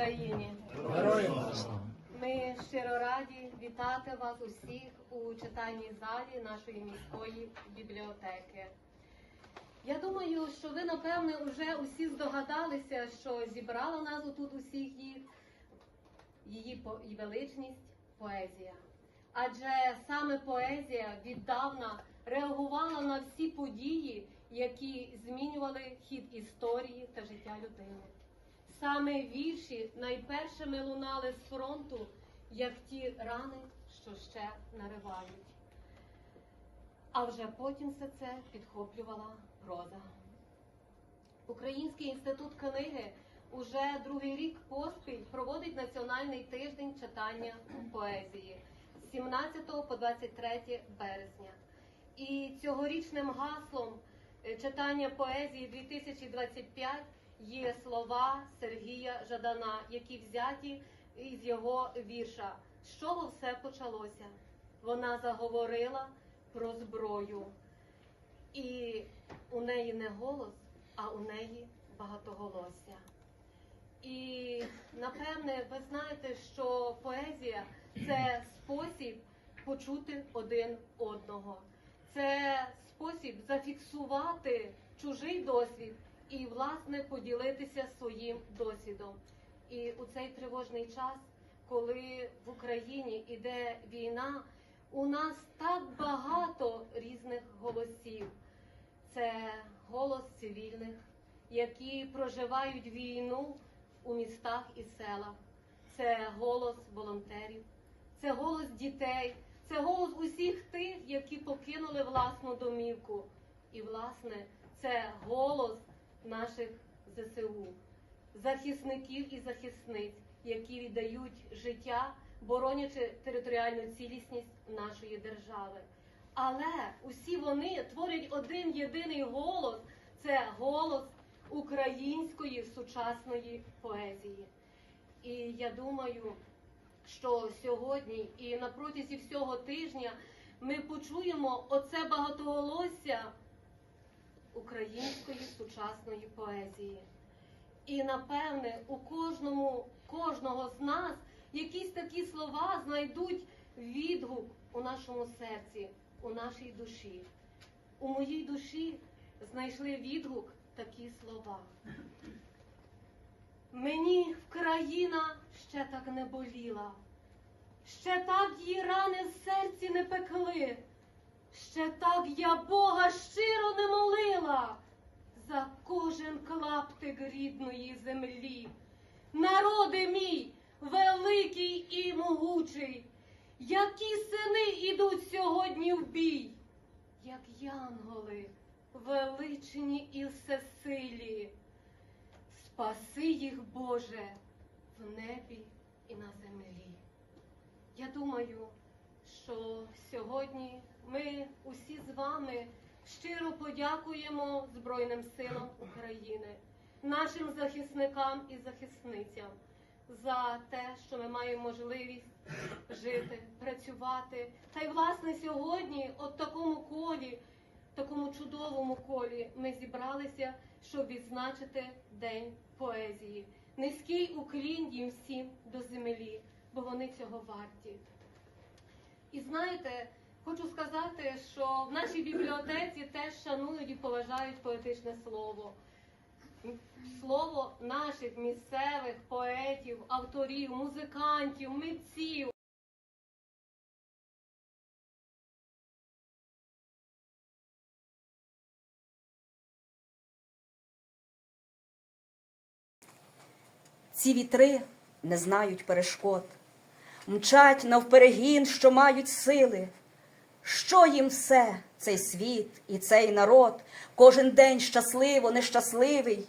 Україні! Героям! Ми щиро раді вітати вас усіх у читальній залі нашої міської бібліотеки. Я думаю, що ви, напевне, вже усі здогадалися, що зібрала нас тут усіх їх її по- і величність поезія. Адже саме поезія віддавна реагувала на всі події, які змінювали хід історії та життя людини. Саме вірші найпершими лунали з фронту, як ті рани, що ще наривають. А вже потім все це підхоплювала проза. Український інститут книги уже другий рік поспіль проводить національний тиждень читання поезії з 17 по 23 березня. І цьогорічним гаслом е, читання поезії 2025 є слова Сергія Жадана, які взяті із його вірша. З чого все почалося? Вона заговорила про зброю. І у неї не голос, а у неї багатоголосся. І напевне, ви знаєте, що поезія це спосіб почути один одного. Це спосіб зафіксувати чужий досвід і, власне, поділитися своїм досвідом. І у цей тривожний час, коли в Україні іде війна, у нас так багато різних голосів. Це голос цивільних, які проживають війну у містах і селах. Це голос волонтерів, це голос дітей, це голос усіх тих, які покинули власну домівку. І, власне, це голос наших ЗСУ, захисників і захисниць, які віддають життя, боронячи територіальну цілісність нашої держави. Але усі вони творять один єдиний голос це голос української сучасної поезії. І я думаю, що сьогодні і на протязі всього тижня ми почуємо оце багатоголосся української сучасної поезії. І напевне у кожному кожного з нас якісь такі слова знайдуть відгук у нашому серці, у нашій душі. У моїй душі знайшли відгук такі слова. Мені Вкраїна ще так не боліла, ще так її рани в серці не пекли, ще так я Бога щиро не молила за кожен клаптик рідної землі. Народи мій, великий і могучий, які сини ідуть сьогодні в бій, як янголи, величні і всесилі. Спаси їх, Боже, в небі і на землі. Я думаю, що сьогодні ми усі з вами щиро подякуємо Збройним силам України, нашим захисникам і захисницям за те, що ми маємо можливість жити, працювати. Та й власне сьогодні, от такому колі, такому чудовому колі, ми зібралися, щоб відзначити День поезії. Низький уклін їм всім до землі, бо вони цього варті. І знаєте, хочу сказати, що в нашій бібліотеці теж шанують і поважають поетичне слово. Слово наших місцевих поетів, авторів, музикантів, митців. Ці вітри не знають перешкод, мчать навперегін, що мають сили. Що їм все, цей світ і цей народ, кожен день щасливо, нещасливий,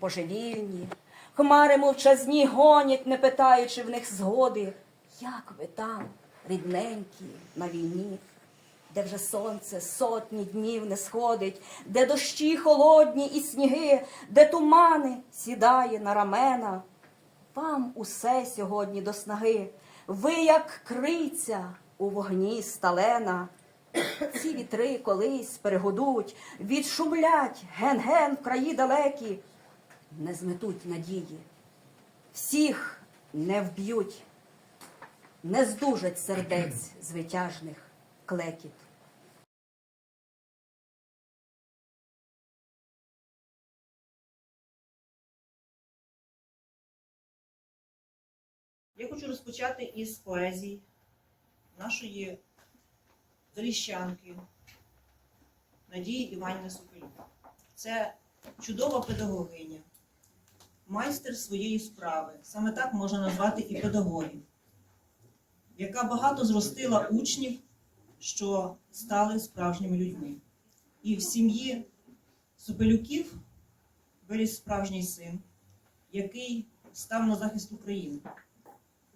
божевільні, хмари мовчазні гонять, не питаючи в них згоди. Як ви там, рідненькі, на війні, де вже сонце сотні днів не сходить, де дощі холодні і сніги, де тумани сідає на рамена. Вам усе сьогодні до снаги, ви, як криця у вогні сталена. Ці вітри колись перегодуть, відшумлять ген-ген в краї далекі, не зметуть надії. всіх не вб'ють, не здужать сердець звитяжних клекіт. Я хочу розпочати із поезії нашої заліщанки Надії Іванівни Соколюк. Це чудова педагогиня, майстер своєї справи. Саме так можна назвати і педагогів, яка багато зростила учнів, що стали справжніми людьми. І в сім'ї Сопелюків виріс справжній син, який став на захист України.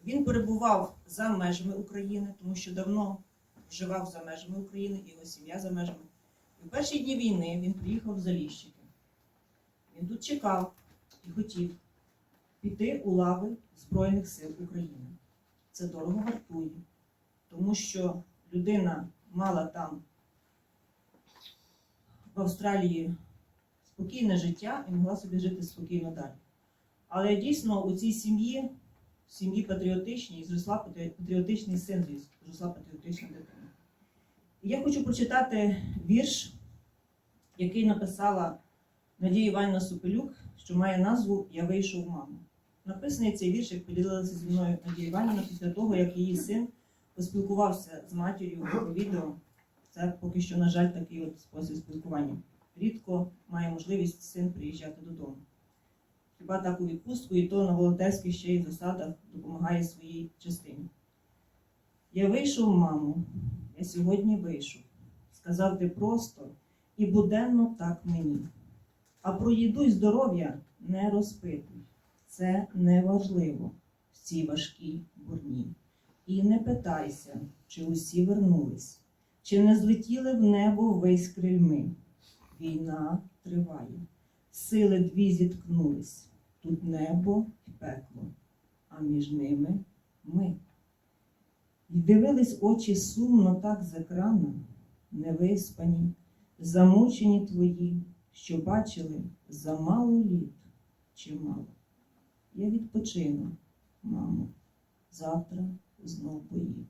Він перебував за межами України, тому що давно вживав за межами України, його сім'я за межами. І в перші дні війни він приїхав в Заліщики. Він тут чекав і хотів піти у лави Збройних сил України. Це дорого вартує, тому що людина мала там в Австралії спокійне життя і могла собі жити спокійно далі. Але дійсно у цій сім'ї в сім'ї патріотичній, зросла патріотичний син, зросла патріотична дитина. І я хочу прочитати вірш, який написала Надія Іванівна Супелюк, що має назву Я вийшов маму. Написаний цей вірш, як поділилася зі мною Надія Іванівна після того, як її син поспілкувався з матір'ю по відео. Це поки що, на жаль, такий от спосіб спілкування. Рідко має можливість син приїжджати додому. Хіба так у відпустку, і то на волонтерських ще й засадах допомагає своїй частині. Я вийшов, мамо, я сьогодні вийшов. Сказав ти просто і буденно так мені. А про їду й здоров'я не розпитуй. Це неважливо в цій важкій бурні. І не питайся, чи усі вернулись, чи не злетіли в небо весь крильми. Війна триває, сили дві зіткнулись. Тут небо і пекло, а між ними ми. І дивились очі сумно так з екрана, невиспані, замучені твої, що бачили замало літ чимало. Я відпочину, мамо, завтра знов бої.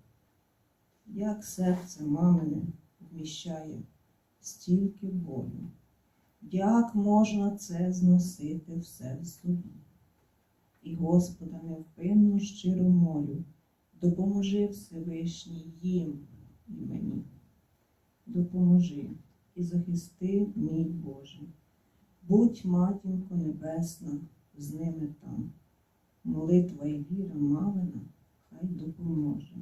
Як серце мамине вміщає стільки болю. Як можна це зносити все в собі? І Господа невпинно щиро молю, допоможи Всевишній їм і мені. Допоможи і захисти, мій Боже. Будь, матінко небесна, з ними там. Молитва і віра мамина хай допоможе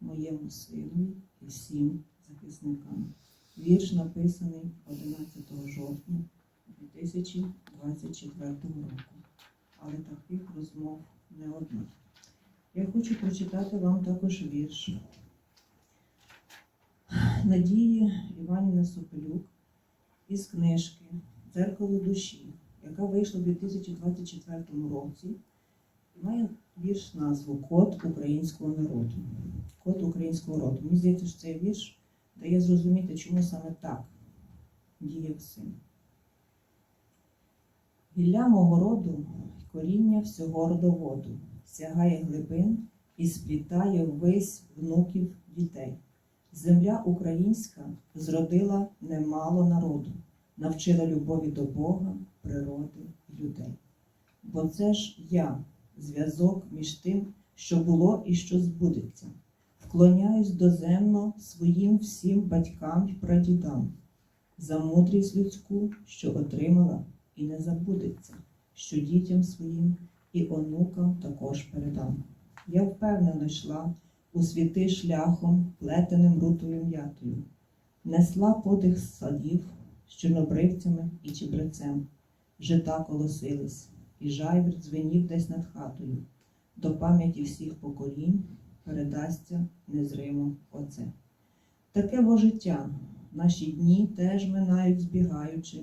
моєму сину і всім захисникам. Вірш написаний 11 жовтня 2024 року. Але таких розмов не одна. Я хочу прочитати вам також вірш Надії Іванівни Сопелюк із книжки Дзеркало душі, яка вийшла у 2024 році. І має вірш назву Код українського народу. Код українського роду. Мені здається, що цей вірш дає зрозуміти, чому саме так діяв син. Гілля мого роду, коріння всього родоводу, сягає глибин і сплітає ввись внуків дітей. Земля українська зродила немало народу, навчила любові до Бога, природи і людей. Бо це ж я, зв'язок між тим, що було і що збудеться. Вклоняюсь доземно своїм всім батькам і прадідам, за мудрість людську, що отримала і не забудеться, що дітям своїм і онукам також передам. Я впевнено йшла у світи шляхом, плетеним рутою м'ятою, несла подих садів з чорнобривцями і чебрецем, жита колосились, і жайвір дзвенів десь над хатою. До пам'яті всіх поколінь передасться незримо оце. Таке бо життя, наші дні теж минають збігаючи,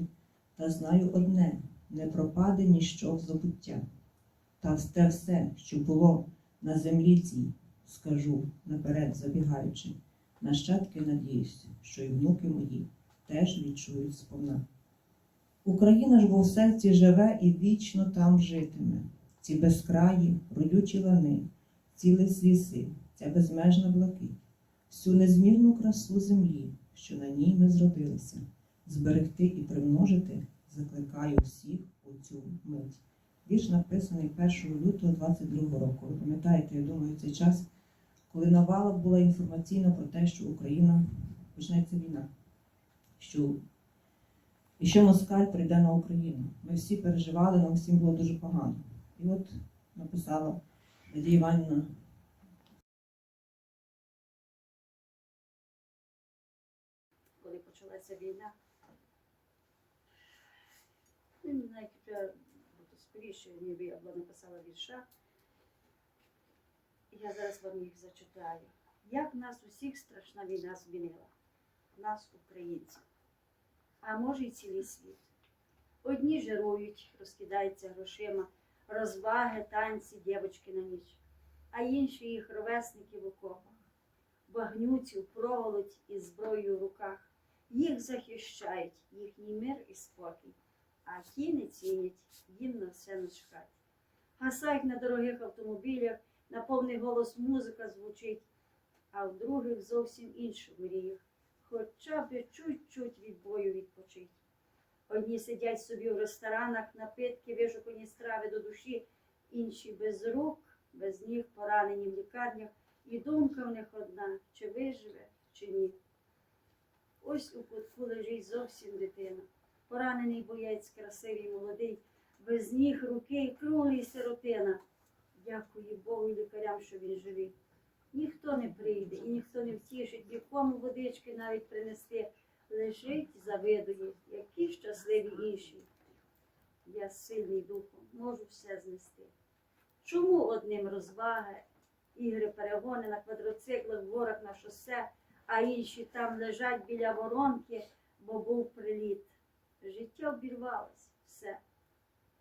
та знаю одне не пропаде ніщо в забуття. Та те все, що було на землі цій, скажу наперед забігаючи, нащадки надіюсь, що і внуки мої теж відчують сповна. Україна ж бо в серці живе і вічно там житиме. ці безкраї, родючі лани, ці ліси, ця безмежна блакить, всю незмірну красу землі, що на ній ми зродилися, зберегти і примножити закликаю всіх у цю мить. Вірш написаний 1 лютого 22 року. Ви пам'ятаєте, я думаю, цей час, коли навала була інформаційна про те, що Україна почнеться війна, що і що Москаль прийде на Україну. Ми всі переживали, нам всім було дуже погано. І от написала Іванівна коли почалася війна. Навіть вже буде скоріше, ніби я була написала вірша. Я зараз вам їх зачитаю. Як нас усіх страшна війна змінила? Нас, українців. А може й цілий світ. Одні жирують, розкидаються грошима, розваги, танці, дівочки на ніч, а інші їх ровесники в окопах, багнюці в проволоті із зброєю в руках. Їх захищають, їхній мир і спокій, а ті не цінять, їм на все начхать. Гасають на дорогих автомобілях, на повний голос музика звучить, а в других зовсім інше мріях, хоча б чуть-чуть від бою відпочить. Одні сидять собі в ресторанах, напитки, вишукані страви до душі, інші без рук, без ніг, поранені в лікарнях, і думка в них одна, чи виживе, чи ні. Ось у кутку лежить зовсім дитина. Поранений боєць, красивий, молодий, без ніг, руки і круглий сиротина. Дякую Богу і лікарям, що він живий. Ніхто не прийде і ніхто не втішить, нікому водички навіть принести. Лежить, завидує, які щасливі інші. Я сильний духом, можу все знести. Чому одним розваги, ігри, перегони на квадроциклах, горах на шосе, а інші там лежать біля воронки, бо був приліт. Життя обірвалось, все.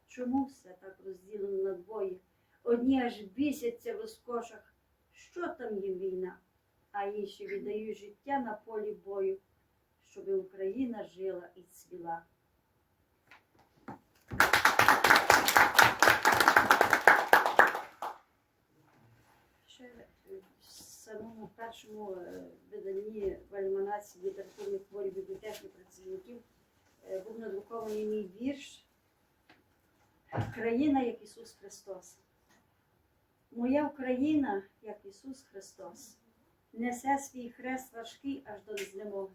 Чому все так розділено на двоє? Одні аж бісяться в розкошах, що там їм війна, а інші віддають життя на полі бою, щоб Україна жила і цвіла. Ще е, в самому першому е, виданні в альманасі літературних творів бібліотечних працівників е, був надрукований мій вірш Країна як Ісус Христос. Моя Україна, як Ісус Христос, несе свій хрест важкий аж до знемоги.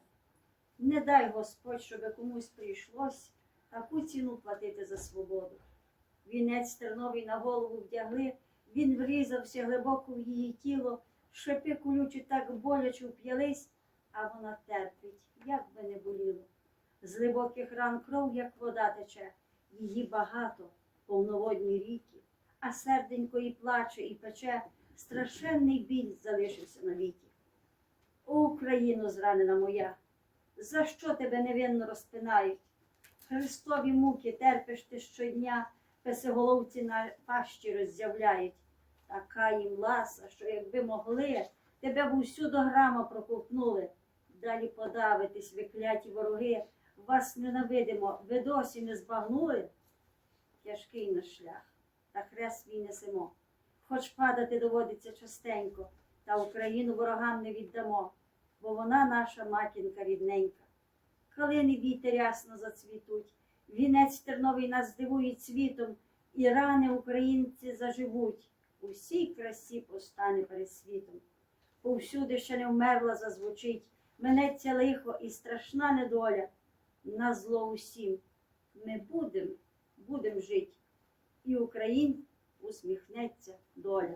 Не дай Господь, щоб комусь прийшлось таку ціну платити за свободу. Вінець терновий на голову вдягли, він врізався глибоко в її тіло, шипи колючі так боляче вп'ялись, а вона терпить, як би не боліло. З глибоких ран кров, як вода тече, її багато, повноводні ріки, а серденько і плаче, і пече, страшенний біль залишився навіки. О, Україно, зранена моя, за що тебе невинно розпинають? Христові муки терпиш ти щодня, песеголовці на пащі роззявляють. Така їм ласа, що якби могли, тебе б усю до грама проковтнули. Далі подавитись, ви кляті вороги, вас ненавидимо, ви досі не збагнули. Тяжкий наш шлях, та хрест свій несемо. Хоч падати доводиться частенько, та Україну ворогам не віддамо, бо вона наша матінка рідненька. Калини вітер ясно зацвітуть, вінець терновий нас здивує цвітом, і рани українці заживуть, у всій красі постане перед світом. Повсюди ще не вмерла зазвучить, минеться лихо і страшна недоля. На зло усім ми будем, будем жить, і Україн усміхнеться доля.